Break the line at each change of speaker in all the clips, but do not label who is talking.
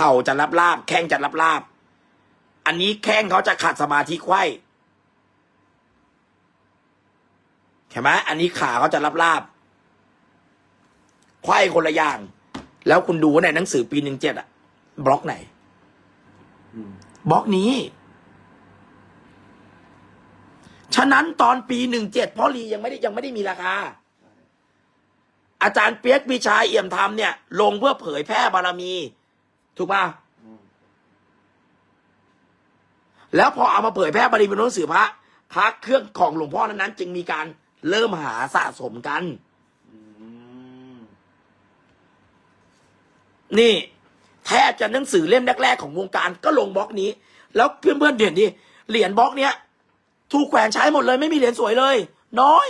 ข่าจะรับลาบแข้งจะรับลาบ อันนี้แข้งเขาจะขัดสมาธิไข้เห็นไหมอันนี้ขาเขาจะรับลาบไข้คนละอย่าง แล้วคุณดูในหนังสือปีหนึ่งเจ็ดอะบล็อกไหนบล็อกนี้ ฉะนั้นตอนปีหนึ่งเจ็ดพ่อลียังไม่ได้ยังไม่ได้มีราคา อาจารย์เปียกปีชาเอี่ยมธรรมเนี่ย ลงเพื่อเผยแพร่บารมี ถูกป่ะ
อืม
แล้วพอเอามาเผยแพร่บารมีบนหนังสือพระพระเครื่องของหลวงพ่อนั้นๆจึงมีการเริ่มหาสะสมกัน
อืม
นี่ แทบจะหนังสือเล่มแรกๆของวงการก็ลงบล็อกนี้ แล้วเพื่อนๆเห็นดิเหรียญบล็อกเนี้ยถูกแขวนใช้หมดเลยไม่มีเหรียญสวยเลย น้อย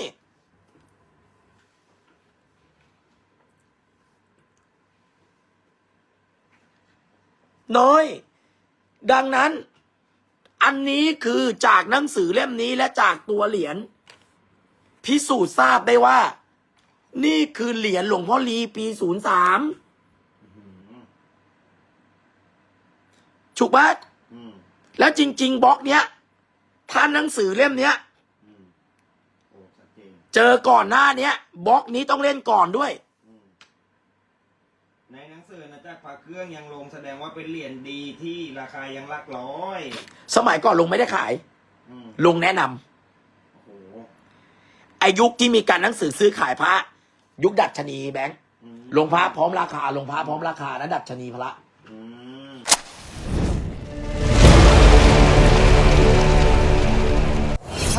น้อย ดังนั้นอันนี้คือจากหนังสือเล่มนี้และจากตัวเหรียญพิสูจน์ทราบได้ว่า นี่คือเหรียญหลวงพ่อลีปีศูนย์สาม
อืม
ถูกปะ
อืม
แล้วจริง ๆบล็อกเนี้ยถ้าหนังสือเล่มเนี้ย
อืมโอ้ชัดเจน
เจอก่อนหน้าเนี้ยบล็อกนี้ต้องเล่นก่อนด้วย
อืมในหนังสือนะจ๊ะพระเครื่องยังลงแสดงว่าเป็นเหรียญดีที่ราคายังหลักร้อย
สมัยก่อนลุงไม่ได้ขาย
อืม
ลุงแนะนำ
โอ้โห
ไอายุคที่มีการหนังสือซื้อขายพระ ยุคดัชนีแบงค์
อืม
ลงพระพร้อมราคาลงพระพร้อมราคานะดัชนีพระ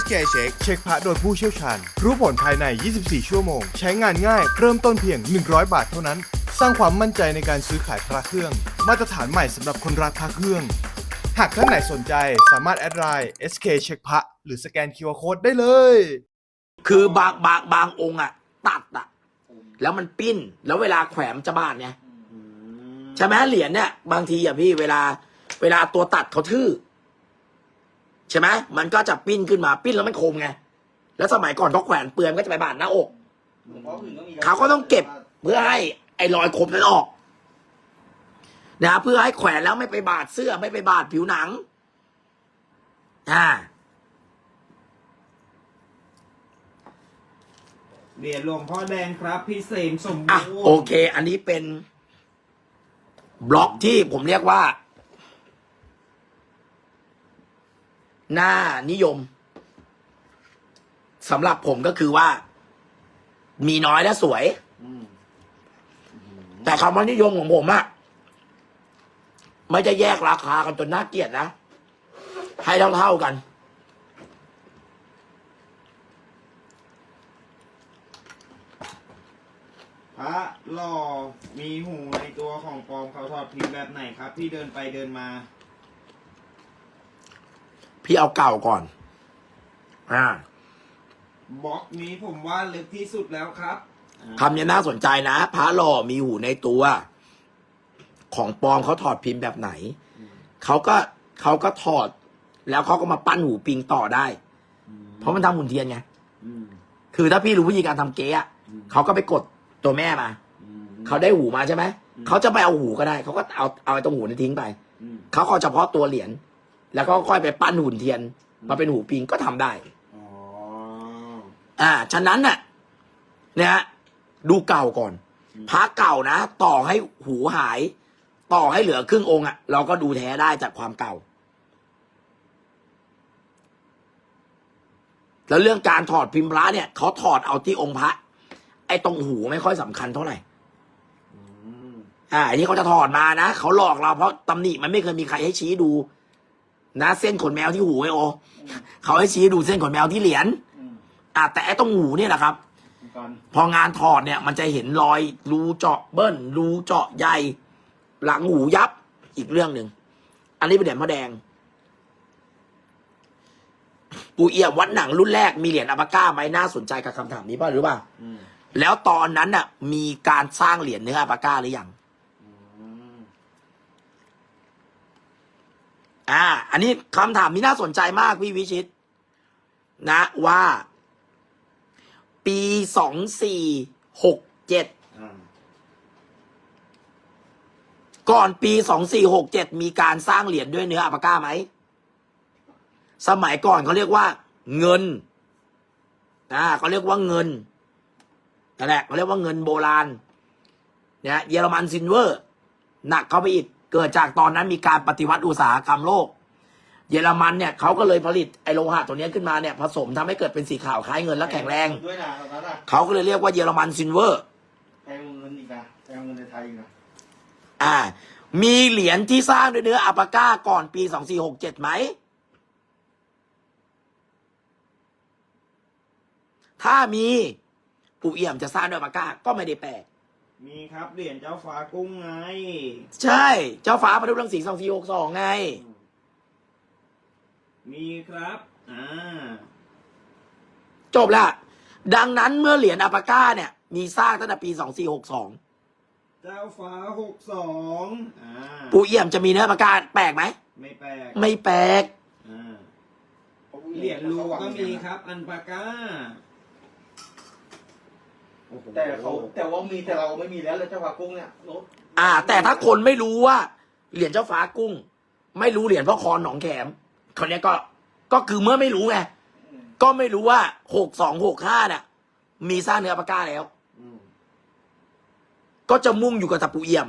SK Check
เช็คพระโดยผู้เชี่ยวชาญ รู้ผลภายใน 24 ชั่วโมง ใช้งานง่าย เริ่มต้นเพียง 100 บาทเท่านั้น สร้างความมั่นใจในการซื้อขายพระเครื่อง มาตรฐานใหม่สำหรับคนรักพระเครื่อง หากท่านไหนสนใจสามารถแอดไลน์ SK เช็คพระหรือสแกน QR Code ได้เลย
คือบางบางบางองค์อะตัดอะแล้วมันปิ้นแล้วเวลาแขวนจะบาดไงใช่ไหมเหรียญเนี่ยบางทีอะพี่เวลาเวลาตัวตัดเขาทื่อ ใช่ไหมมันก็จะปิ้นขึ้นมาปิ้นแล้วมันคมไงแล้วสมัยก่อนเขาแขวนเปลือยมันก็จะไปบาดหน้าอก
หลวงพ่ออื่นก็มี
เขาก็ต้องเก็บเพื่อให้ไอ้รอยคมนั้นออกนะเพื่อให้แขวนแล้วไม่ไปบาดเสื้อไม่ไปบาดผิวหนังอ่า
เหรียญหลวงพ่อแดงครับ พี่เสมสมบู
อะ
รณ์
โอเค อันนี้เป็นบล็อกที่ผมเรียกว่า ห น้านิยมสำหรับผมก็คือว่า มีน้อยและสวย
อืม
แต่คำว่านิยมของผมอะไม่จะแยกราคากันจนน่าเกลียดนะ ให้เท่าๆกัน
พระหล่อมีหูในตัวของปลอมเขาถอดพิมพ์แบบไหนครับพี่เดินไปเดินมา
พี่เอาเก่าก่อน อ่า
บล็อกนี้ผมว่าลึกที่สุดแล้วครับ
คำนี้น่าสนใจนะพระหล่อมีหูในตัว ของปลอมเขาถอดพิมพ์แบบไหน เขาก็เขาก็ถอด แล้วเขาก็มาปั้นหูปิงต่อได้ เพราะมันทำหุ่นเทียนไง
อืม
คือถ้าพี่รู้วิธีการทำเก๊อะ
อืม
เขาก็ไปกดตัวแม่มา
อืม
เขาได้หูมาใช่ไหม
อืม
เขาจะไปเอาหูก็ได้ เขาก็เอาเอาไอ้ตรงหูนี่ทิ้งไป
อืม
เขาก็เอาเฉพาะตัวเหรียญ แล้วก็ค่อยไปปั้นหุ่นเทียน มาเป็นหูปิงก็ทำได้
อ๋อ
อ่า ฉะนั้นน่ะเนี่ยฮะดูเก่าก่อนพระเก่านะ ต่อให้หูหาย ต่อให้เหลือครึ่งองค์อะเราก็ดูแท้ได้จากความเก่า แล้วเรื่องการถอดพิมพ์พระเนี่ยเขาถอดเอาที่องค์พระ ไอ้ตรงหูไม่ค่อยสำคัญเท่าไหร่
อืม
อ่าอันนี้เขาจะถอดมานะเขาหลอกเราเพราะตำหนิมันไม่เคยมีใครให้ชี้ดู นะเส้นขนแมวที่หูไอโอ เขาให้ชี้ดูเส้นขนแมวที่เหรียญ
อืม
อ่าแต่ไอ้ตรงหูเนี่ยแหละครับ
อืม
กัน
พองานถอดเนี่ย มันจะเห็นรอยรูเจาะเบิ้ลรูเจาะใหญ่หลังหูยับอีกเรื่องหนึ่ง อันนี้เป็นเหรียญพ่อแดง ปูเอี่ยมวัดหนังรุ่นแรกมีเหรียญอัปาก้าไหมน่าสนใจกับคำถามนี้ป่ะหรือเปล่า
อืม
แล้วตอนนั้นน่ะ มีการสร้างเหรียญเนื้ออัปาก้าหรือยัง
อืม
อ่า อันนี้คำถามนี้น่าสนใจมากพี่วิชิต นะว่า ปีสองสี่หกเจ็ดก่อนปีสองสี่หกเจ็ดมีการสร้างเหรียญด้วยเนื้ออัปก้าไหม สมัยก่อนเขาเรียกว่า เงินอ่าเขาเรียกว่าเงินนั่นแหละเขาเรียกว่าเงินโบราณเนี่ยเยอรมันซินเวอร์ หนักเข้าไปอีก เกิดจากตอนนั้นมีการปฏิวัติอุตสาหกรรมโลก เยอรมันเนี่ยเขาก็เลยผลิตไอโลหะตัวเนี้ยขึ้นมาเนี่ยผสมทำให้เกิดเป็นสีขาวคล้ายเงินและแข็งแรง
ด้วยนะตอนนั้นอะ
เขาก็เลยเรียกว่าเยอรมันซินเวอร์
แพงเงินอีกนะแพงเงินในไทยอีกนะ
อ่า มีเหรียญที่สร้างด้วยเนื้ออัปาก้าก่อนปี2467ไหม ถ้ามีปู่เอี่ยมจะสร้างด้วยอัปาก้าก็ไม่ได้แปลก
มีครับเหรียญเจ้าฟ้ากุ้งไง
ใช่ เจ้าฟ้าประดุษรังสี2462ไง
มีครับอ่า
จบละดังนั้นเมื่อเหรียญอัปาก้าเนี่ย มีสร้างตั้งแต่ปี2462
เจ้าฟ้าหกสองอ่า
ปู่เอี่ยมจะมีเนื้ออัปาก้าแปลกไหม
ไม่แปลก
ไม่แปลก
อ่าเหรียญรูก็มีครับ อันปาก้าโอ้โห
แต่เขาแต่ว่ามีแต่เราไม่มีแล้วเลยเจ้าฟ้ากุ้งเนี่ยรถ
อ่า แต่ถ้าคนไม่รู้ว่า เหรียญเจ้าฟ้ากุ้ง ไม่รู้เหรียญพ่อคอนหนองแขมคนนี้ยก็ก็คือเมื่อไม่รู้ไงก็ไม่รู้ว่าหกสองหกห้าเนี่ยมีสร้างเนื้อปากก้าแล้ว
อืม
ก็จะมุ่งอยู่กับตะปูเอี่ยม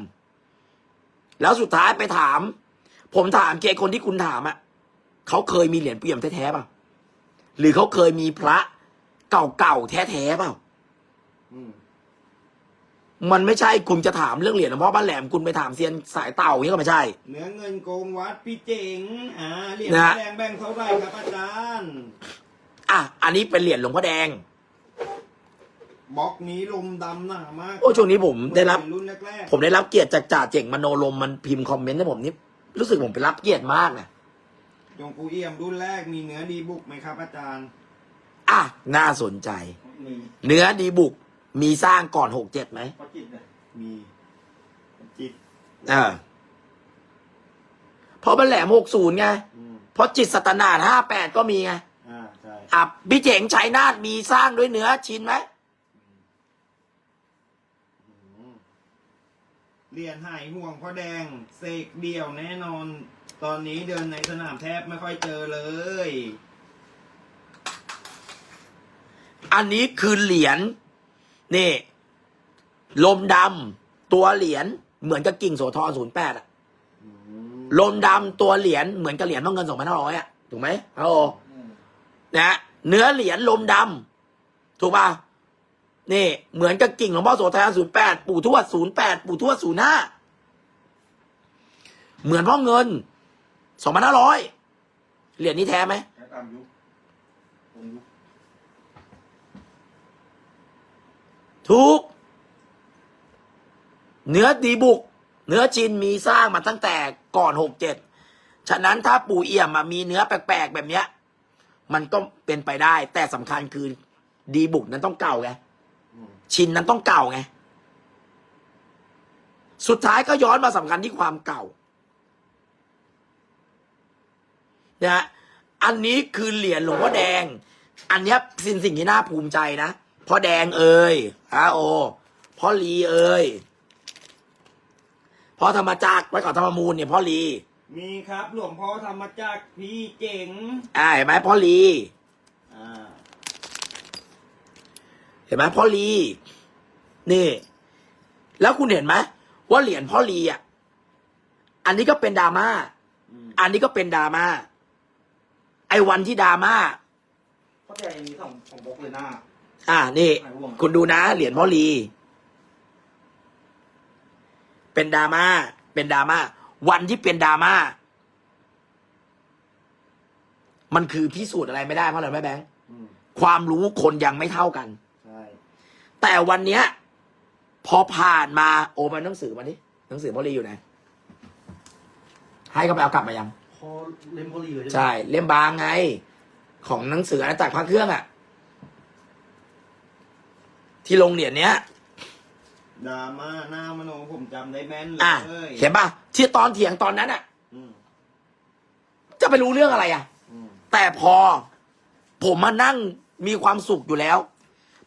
แล้วสุดท้ายไปถาม ผมถามเกคนที่คุณถามอะเขาเคยมีเหรียญปูเอี่ยมแท้ๆเปล่าหรือเขาเคยมีพระเก่าๆแท้ๆเปล่า
อื ม
มันไม่ใช่คุณจะถามเรื่องเหรียญหลวงพ่อบ้านแหลมคุณไปถามเซียนสายเต่าอย่างนี้ก็ไม่ใช่
เนื้อเงินโกงวัดพี่เจ๋งอ่าเหรียญ
นะ
แดงแบ่งเท่าไหร่ครับอาจารย์
อะอันนี้เป็นเหรียญหลวงพ่อแดง
บล็อกนี้ลมดำหนามาก
โอ้ช่วงนี้ผมได้รับ
เป็นรุ่นแรก
ผมได้รับเกียรติจากจ่าเจ๋งมโนลมมันพิมพ์คอมเมนต์ให้ผมนี่รู้สึกผมไปรับเกียรติมากนะ
ๆหลวงปู่เอี่ยมรุ่นแรกมีเนื้อดีบุกไหมครับอาจารย์
อะน่าสนใจ
มี
เนื้อดีบุก มีสร้างก่อนหกเจ็ดไหม
พระจิตเนี่ย
มีจิต
เออเพราะมันแหลมหกศูนย์ไง
อืม
เพราะจิตสัตนาห้าแปดก็มีไง
อ่าใช่
อะพี่เจ๋งชัยนาทมีสร้างด้วยเนื้อชิ้นไหม
อืมเหรียญหายห่วงพ่อแดงเสกเดี่ยวแน่นอน ตอนนี้เดินในสนามแทบไม่ค่อยเจอเลย
อันนี้คือเหรียญ นี่ ลมดำตัวเหรียญเหมือนกับกิ่งโสธรศูนย์แปดอะ
อืม
ลมดำตัวเหรียญเหมือนกับเหรียญพ่อเงินสองพันห้าร้อยอะถูกไหมพระโอ
อืม
นะเนื้อเหรียญลมดำถูกป่ะนี่ เหมือนกับกิ่งหลวงพ่อโสธรศูนย์แปดปู่ทวดศูนย์แปดปู่ทวดศูนย์ห้าเหมือนพ่อเงินสองพันห้าร้อยเหรียญนี้แท้ไหม
แค่ตามยุคตรงยุค
ถูก เนื้อดีบุก เนื้อจินมีสร้างมาตั้งแต่ก่อนหกเจ็ดฉะนั้นถ้าปู่เอี่ยมมามีเนื้อแปลกๆแบบเนี้ย มันก็เป็นไปได้ แต่สำคัญคือดีบุกนั้นต้องเก่าไงชินนั้นต้องเก่าไงสุดท้ายก็ย้อนมาสำคัญที่ความเก่านะอันนี้คือเหรียญหลวงพ่อแดง อันนี้สิ่งสิ่งที่น่าภูมิใจนะ พ่อแดงเอ่ยอาโอพ่อลีเอ่ยพ่อธรรมจักรไว้ก่อนธรรมมูลเนี่ยพ่อลี
มีครับหลวงพ่อธรรมจักรพี่เจ๋ง
อ่าเห็นไหมพ่อลี
อ่า
เห็นไหมพ่อลีนี่ แล้วคุณเห็นไหมว่าเหรียญพ่อลีอะอันนี้ก็เป็นดราม่า
อืม
อันนี้ก็เป็นดราม่าไอ้วันที่ดราม่า
พระแดงมีสองสองบล็อกเลยหน้า
อ่านี่
หายห่วง
คุณดูนะ เหรียญพ่อลี เป็นดราม่า เป็นดราม่า วันที่เป็นดราม่า มันคือพิสูจน์อะไรไม่ได้เพราะอะไรไหมแบงค์
อืม
ความรู้คนยังไม่เท่ากัน
ใช่
แต่วันเนี้ย พอผ่านมาโอมาหนังสือมาดิหนังสือพอลีอยู่ไหน ให้เขาไปเอากลับมายัง
พอเล่มพอดีเลย
ใช่ เล่มบางไง ของหนังสืออาณาจักรพระเครื่องอะ ที่ลงเหรียญเนี้ย
ดราม่าหน้ามโนผมจำได้แม่นเล
อะ
ย
เห็นป่ะที่ตอนเถียงตอนนั้นอะ
อืม
จะไปรู้เรื่องอะไรอะ
อืม
แต่พอ ผมมานั่งมีความสุขอยู่แล้ว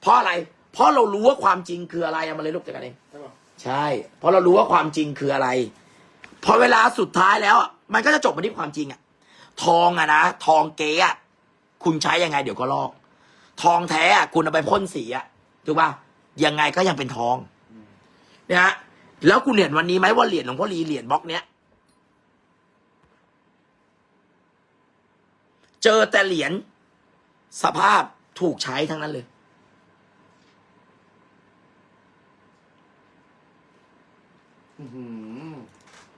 เพราะอะไร เพราะเรารู้ว่าความจริงคืออะไรอะมาเลยลูกจัดกันเอง
ใช่ป่ะ
ใช่ เพราะเรารู้ว่าความจริงคืออะไร พอเวลาสุดท้ายแล้วอะมันก็จะจบมาที่ความจริงอะทองอะนะ ทองเก๊อะคุณใช้ยังไงเดี๋ยวก็ลอก ทองแท้อะคุณเอาไปพ่นสีอะ ถูกป่ะยังไงก็ยังเป็นทองเนี่ยฮะแล้วคุณเห็นวันนี้ไหมว่าเหรียญหลวงพ่อลีเหรียญบล็อกเนี้ยเจอแต่เหรียญสภาพถูกใช้ทั้งนั้นเลย
อื้อหือ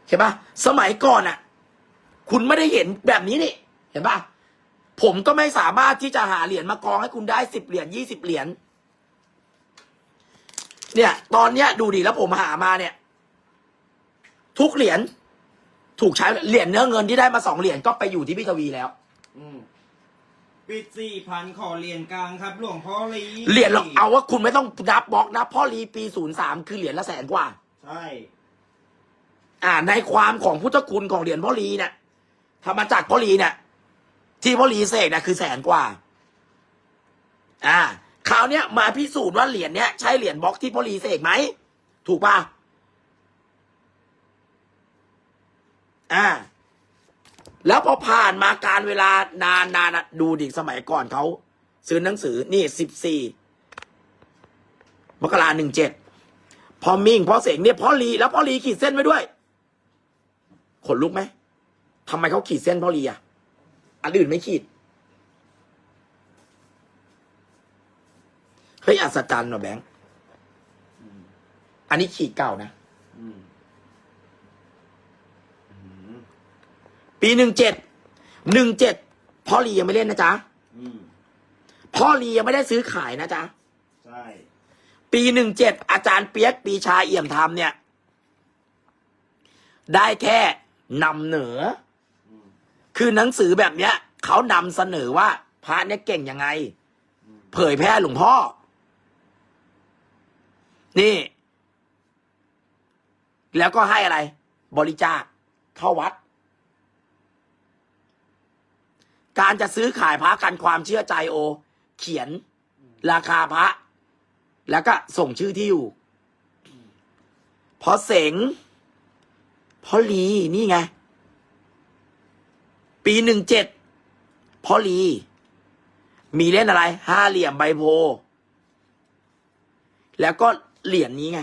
เห็นปะสมัยก่อนอะคุณไม่ได้เห็นแบบนี้นี่ เห็นปะผมก็ไม่สามารถที่จะหาเหรียญมากองให้คุณได้สิบเหรียญยี่สิบเหรียญ เนี่ย ตอนเนี้ยดูดิแล้วผมหามาเนี่ย ทุกเหรียญถูกใช้เหรียญเนื้อเงินที่ได้มาสองเหรียญก็ไปอยู่ที่พิทวีแล้ว
อืมปิดสี่พันขอเหรียญกลางครับ หลวงพ่อลี
เหรียญเราเอาว่าคุณไม่ต้องนับบล็อกนะพ่อรีปีศูนย์สามคือเหรียญละแสนกว่า
ใช่
อ่า ในความของพุทธคุณของเหรียญพ่อลีเนี่ยธรรมจักรพ่อลีเนี่ยที่พ่อลีเสกเนี่ยคือแสนกว่า อ่า คราวเนี้ยมาพิสูจน์ว่าเหรียญเนี้ยใช่เหรียญบล็อกที่พ่อลีเสกไหม ถูกป่ะ อ่า แล้วพอผ่านมาการเวลานานนานดูดิสมัยก่อนเขาซื้อหนังสือนี่สิบสี่มกราหนึ่งเจ็ดพอมิ่งพอเสงเนี่ยพอลีแล้วพอลีขีดเส้นไว้ด้วย ขนลุกไหมทำไมเขาขีดเส้นพอลีอะอันอื่นไม่ขีด ฮ้ยอัศจรรย์ว่ะแบงค์อันนี้ขีดเก่านะ
อืมอืม
ปีหนึ่งเจ็ดหนึ่งเจ็ดพ่อลียังไม่เล่นนะจ๊ะ
อืม
พ่อลียังไม่ได้ซื้อขายนะจ๊ะ
ใช่
ปีหนึ่งเจ็ดอาจารย์เปียกปีชาเอี่ยมธรรมเนี่ย ได้แค่นำเหนือ
อืม
คือหนังสือแบบเนี้ยเขานำเสนอว่าพระเนี่ยเก่งยังไง เผยแพร่หลวงพ่อ นี่ แล้วก็ให้อะไร บริจาคเข้าวัด การจะซื้อขายพระกันความเชื่อใจโอ เขียนราคาพระ แล้วก็ส่งชื่อที่อยู่พอเสงพอลีนี่ไง ปีหนึ่งเจ็ดพอลี มีเล่นอะไร ห้าเหลี่ยมใบโพ แล้วก็ เหรียญนี้ไง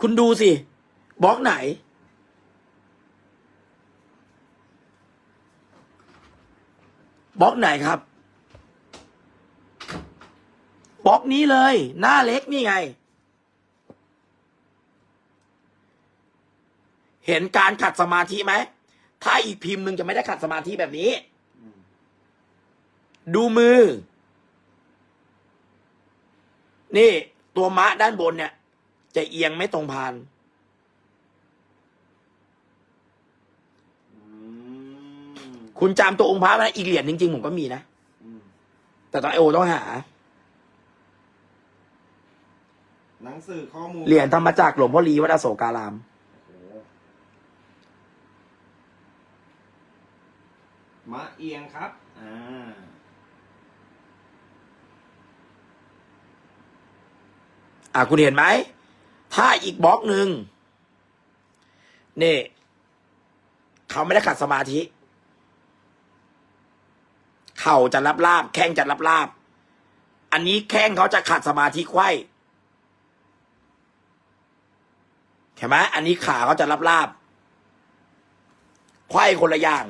คุณดูสิบล็อกไหน บล็อกไหนครับ บล็อกนี้เลย หน้าเล็กนี่ไง เห็นการขัดสมาธิไหม ถ้าอีกพิมพ์หนึ่งจะไม่ได้ขัดสมาธิแบบนี้ ดูมือ นี่ตัวมะด้านบนเนี่ย จะเอียงไม่ตรงพาน
อืม
คุณจำตัวองค์พระไว้นะอีกเหรียญจริงๆผมก็มีนะ
อืม
แต่ตอนไอโอต้องหา
หนังสือข้อมูล
เหรียญธรรมจักรหลวงพ่อลีวัดอโศการาม
โอ้โหมะเอียงครับ อ่า
อะคุณเห็นไหม ถ้าอีกบล็อกหนึ่งนี่เขาไม่ได้ขัดสมาธิ เข่าจะรับลาบ แข้งจะรับลาบ อันนี้แข้งเขาจะขัดสมาธิไขว้เห็นไหมอันนี้ขาเขาจะรับลาบไขว้คนละอย่าง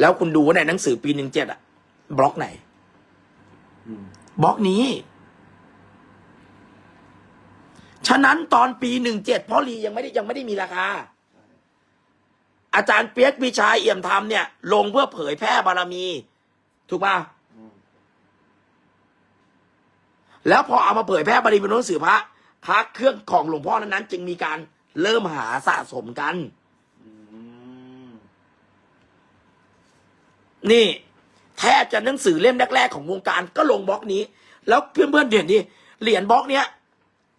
แล้วคุณดูว่าในหนังสือปีหนึ่งเจ็ดอะบล็อกไหน
อืม
บล็อกนี้ ฉะนั้นตอนปีหนึ่งเจ็ดพ่อลียังไม่ได้ยังไม่ได้มีราคา อาจารย์เปียกวิชาเอี่ยมธรรมเนี่ย ลงเพื่อเผยแพร่บารมี ถูกป่ะแล้วพอเอามาเผยแพร่บาริบูรณ์หนังสือพระพระเครื่องของหลวงพ่อนั้นๆจึงมีการเริ่มหาสะสมกันนี่ แทบจะหนังสือเล่มแรกๆของวงการก็ลงบล็อกนี้ แล้วเพื่อนๆเดี๋ยวนี้เหรียญบล็อกเนี้ย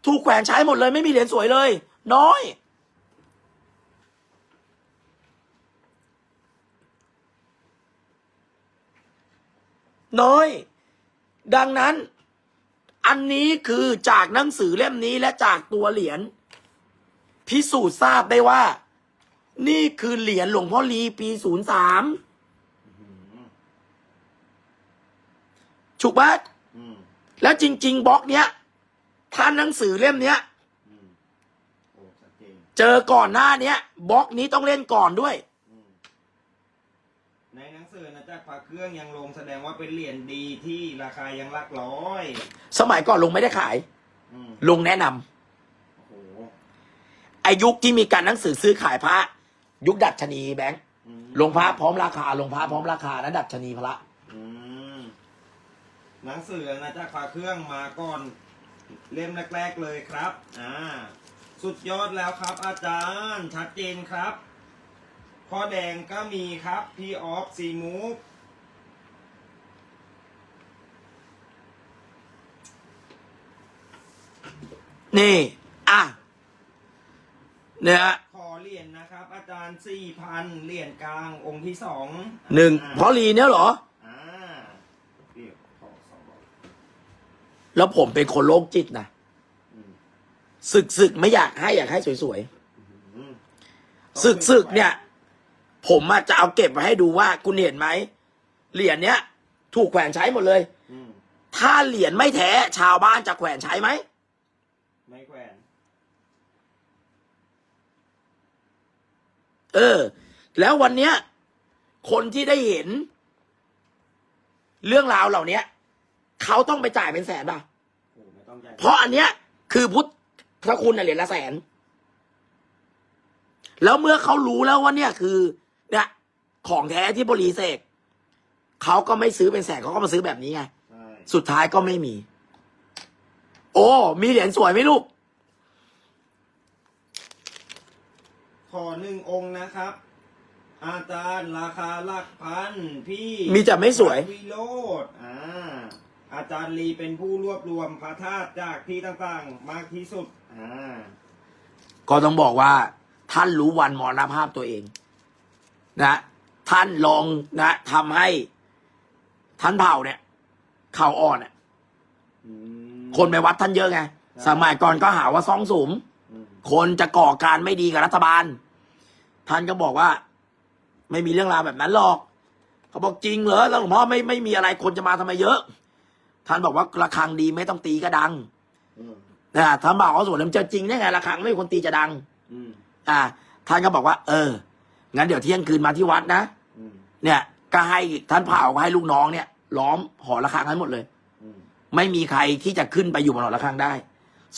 ถูกแขวนใช้หมดเลย ไม่มีเหรียญสวยเลย น้อย น้อย ดังนั้น อันนี้คือจากหนังสือเล่มนี้และจากตัวเหรียญพิสูจน์ทราบได้ว่า นี่คือเหรียญหลวงพ่อลีปีศูนย์สามถูกปะ
อืม
แล้วจริง ๆบล็อกเนี้ย ถ้าหนังสือเล่มเนี้ย
อืมโอ้ชัดเจน
เจอก่อนหน้าเนี้ยบล็อกนี้ต้องเล่นก่อนด้วย
อืมในหนังสือนะจ๊ะพระเครื่องยังลงแสดงว่าเป็นเหรียญดีที่ราคายังหลักร้อย
สมัยก่อนลงไม่ได้ขาย
อืม
ลงแนะนำ
โอ้โห
ไอายุคที่มีการหนังสือซื้อขายพระ ยุคดัชนีแบงค์
อืม
ลงพระพร้อมราคาลงพระพร้อมราคานะดัชนีพระ
อืมหนังสือนะจ๊ะพระเครื่องมาก่อน เล่มแรกๆเลยครับ อ่า สุดยอดแล้วครับ อาจารย์ ชัดเจนครับข้อแดงก็มีครับ พี่ออฟซีมูฟ
นี่ อะ เนี่ย
ขอเหรียญนะครับ อาจารย์สี่พันเหรียญกลางองค์ที่สอง
หนึ่ง
อ่า
เพราะลีเนี่ยเหรอ
อ่าเรียกขอสองร้อย
แล้วผมเป็นคนโรคจิตนะ
อืม
ศึกศึกไม่อยากให้อยากให้สวย
อืม
ๆศึกศึกเนี่ย ผมอะจะเอาเก็บไว้ให้ดูว่าคุณเห็นไหมเหรียญเนี้ย ถูกแขวนใช้หมดเลย
อืม
ถ้าเหรียญไม่แท้ชาวบ้านจะแขวนใช้ไหม
ไม่แขวน
เออ แล้ววันเนี้ย คนที่ได้เห็น เรื่องราวเหล่านี้ เขาต้องไปจ่ายเป็นแสนป่ะ
โอ้ไม่ต้องใจ
เพราะอันเนี้ยคือพุทธพระคุณน่ะเหรียญละแสน แล้วเมื่อเขารู้แล้วว่าเนี่ยคือ เนี่ย ของแท้ที่บริเสกเขาก็ไม่ซื้อเป็นแสนเขาก็มาซื้อแบบนี้ไง
ใช่
สุดท้ายก็ไม่มี โอ้ มีเหรียญสวยไหมลูก
ขอหนึ่งองค์นะครับ อาจารย์ราคาหลักพันพี่
มีแต่ไม่สวย
วิโรดอ่า อาจารย์ลีเป็นผู้รวบรวมพระธาตุจากที่ต่างๆ มากที่สุด อ่า
ก็ต้องบอกว่า ท่านรู้วันมรณภาพตัวเอง นะ ท่านลองนะทำให้ท่านเผ่าเนี่ย เข่าอ่อนอะ
อืม
คนไปวัดท่านเยอะไง สมัยก่อนก็หาว่าซ่องสุม
อืม
คนจะก่อการไม่ดีกับรัฐบาล ท่านก็บอกว่า ไม่มีเรื่องราวแบบนั้นหรอก เขาบอกจริงเหรอแล้วหลวงพ่อไม่ไม่มีอะไรคนจะมาทำไมเยอะ ท่านบอกว่าระฆังดีไม่ต้องตีก็ดัง
อืม
นะท่านบอกว่าส่วนมันจะจริงได้ไงระฆังไม่มีคนตีจะดัง
อืม
อ่า ท่านก็บอกว่า เอองั้นเดี๋ยวเที่ยงคืนมาที่วัดนะ
อืม
เนี่ย ก็ให้ท่านเผ่าก็ให้ลูกน้องเนี่ยล้อมหอระฆังให้หมดเลย
อืม
ไม่มีใครที่จะขึ้นไปอยู่บนหอระฆังได้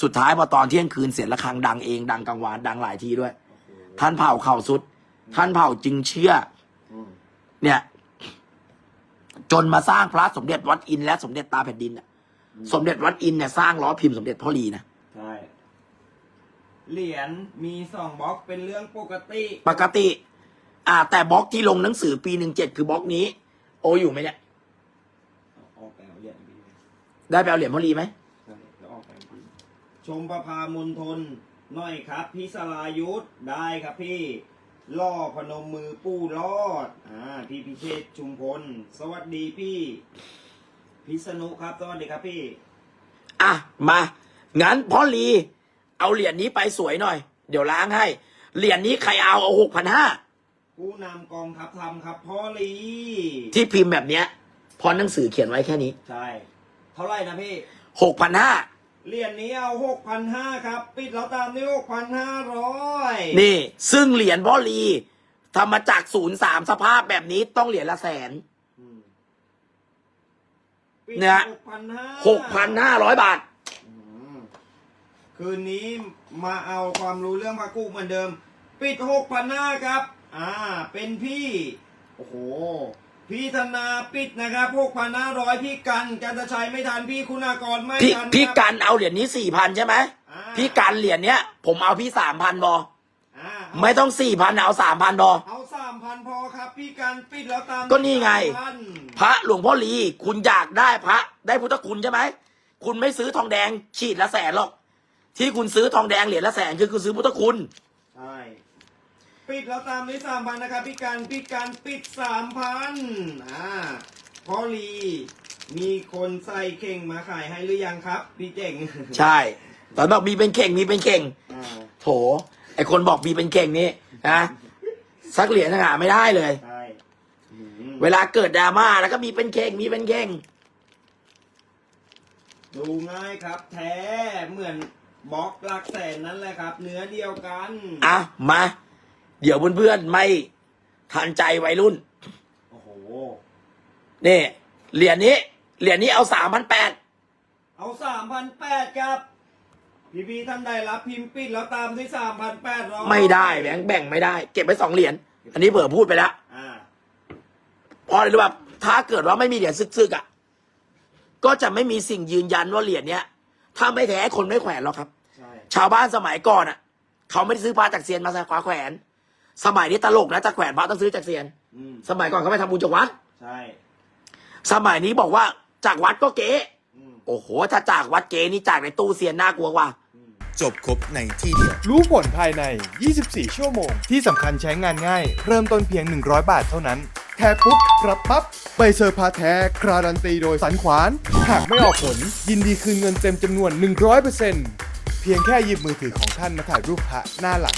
สุดท้ายพอตอนเที่ยงคืนเสียงระฆังดังเองดังกลางวานดังหลายทีด้วย
โอ้โห
ท่านเผ่าเข่าสุด ท่านเผ่าจึงเชื่อ
อืม
เนี่ย จนมาสร้างพระสมเด็จวัดอินทร์และสมเด็จตาแผ่นดินน่ะสมเด็จวัดอินทร์เนี่ยสร้างล้อพิมพ์สมเด็จพ่อลีนะ
ใช่เหรียญมีสองบล็อกเป็นเรื่องปกติ
ปกติ อ่า แต่บล็อกที่ลงหนังสือปีหนึ่งเจ็ดคือบล็อกนี้ โออยู่ไหมเนี่ย
เอาออกไปเอาเหรียญดีเลย
ได้ไปเอาเหรียญพ่อลีไหม
ใช่แล้วออกไปดีชมประพามณฑลหน่อยครับ พี่สลายุทธได้ครับพี่ ล่อพนมมือปู่รอด อ่า พี่พิเชษชุมพล สวัสดีพี่ พิษณุครับ สวัสดีครับพี่
อะ มา งั้นพ่อลี เอาเหรียญนี้ไปสวยหน่อย เดี๋ยวล้างให้ เหรียญนี้ใครเอาเอาหกพันห้า
ผู้นำกองทัพธรรมครับพ่อลี
ที่พิมพ์แบบเนี้ยเพอหนังสือเขียนไว้แค่นี้
ใช่ เท่าไหร่นะพี่
หกพันห้า
เหรียญนี้เอาหกพันห้าครับ ปิดแล้วตามด้วยหกพันห้าร้อย
นี่ ซึ่งเหรียญพ่อลีทำมาจากศูนย์สามสภาพแบบนี้ต้องเหรียญละแสน เนี่ย
หกพันห้า
หกพันห้าร้อยบาท
คืนนี้มาเอาความรู้เรื่องพระกุเหมือนเดิม ปิดหกพันห้าครับ อ่า เป็นพี่ โอ้โห พี่ธนาปิดนะครับพวกพันห้าร้อยพี่กันกันตชัยไม่ทันพี่คุณากรไม่
พี่
ทัน
พี่
ครับ
กันเอาเหรียญนี้สี่พันใช่ไหม
อ่า
พี่กันเหรียญเนี้ย ผมเอาพี่สามพันบอ
อ่า
ไม่ต้องสี่พันเอาสามพันบอ
เอาสามพันพอครับ พี่กันปิดแล้วตาม
ก็นี่ไง
3,000
พระหลวงพ่อลีคุณอยากได้พระ ได้พุทธคุณใช่ไหมคุณไม่ซื้อทองแดงฉีดละแสนหรอก ที่คุณซื้อทองแดงเหรียญละแสนคือคุณซื้อพุทธคุณ
ใช่ ปิดแล้วตามด้วยสามพันนะครับพี่กันพี่กันปิดสามพันอ่าพ่อลีมีคนใส่เข่งมาขายให้หรือยังครับ พี่เจ๋ง
ใช่ ตอนบอกมีเป็นเข่งมีเป็นเข่ง
อ่า
โถ ไอคนบอกมีเป็นเข่งนี่นะสักเหรียญหาไม่ได้เลย
ใช่อืม
เวลาเกิดดราม่าแล้วก็มีเป็นเข่งมีเป็นเข่ง
ดูง่ายครับ แท้เหมือนบล็อกหลักแสนนั่นแหละครับ เนื้อเดียวกัน
อะมา เดี๋ยวเพื่อนๆไม่ทันใจวัยรุ่น
โอ้โห
นี่เหรียญนี้เหรียญนี้เอาสามพันแปด
เอาสามพันแปดครับ พี่พีท่านใดรับพิมพ์ปิดแล้วตามด้วยสามพันแปดร้อย
ไม่ได้แบงค์แบ่งไม่ได้ เก็บไว้สองเหรียญอันนี้เผื่อพูดไปแล้ว
อ่า
เพราะอะไรรู้ป่ะถ้าเกิดว่าไม่มีเหรียญซึกๆอะก็จะไม่มีสิ่งยืนยันว่าเหรียญเนี้ยถ้าไม่แท้คนไม่แขวนหรอกครับ
ใช่
ชาวบ้านสมัยก่อนอะ เขาไม่ได้ซื้อพระจากเซียนมาใส่ขวาแขวน สมัยนี้ตลกนะจะแขวนพระต้องซื้อจากเซียน
อืม
สมัยก่อนเขาไปทำบุญจากวัด
ใช่
สมัยนี้บอกว่าจากวัดก็เก๋
อืม
โอ้โห ถ้าจากวัดเก๋นี่จากในตู้เซียนน่ากลัวกว่า
จบครบในที่เดียว
รู้ผลภายใน 24 ชั่วโมง ที่สำคัญใช้งานง่าย เริ่มต้นเพียง 100 บาทเท่านั้นแค่ปุ๊บ รับปั๊บ ใบเซอร์พาแท้ คราดันตีโดยสันขวาน หากไม่ออกผล ยินดีคืนเงินเต็มจำนวน 100%เพียงแค่หยิบมือถือของท่านมาถ่ายรูปพระหน้าหลัง